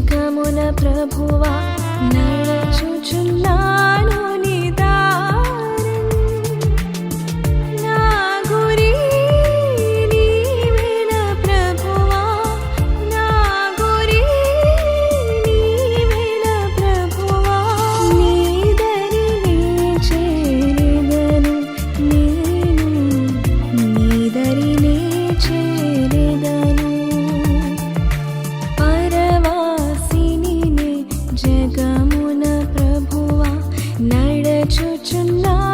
జగమున ప్రభువా నడచుచున్నాను నడచుచున్నాను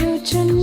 you to.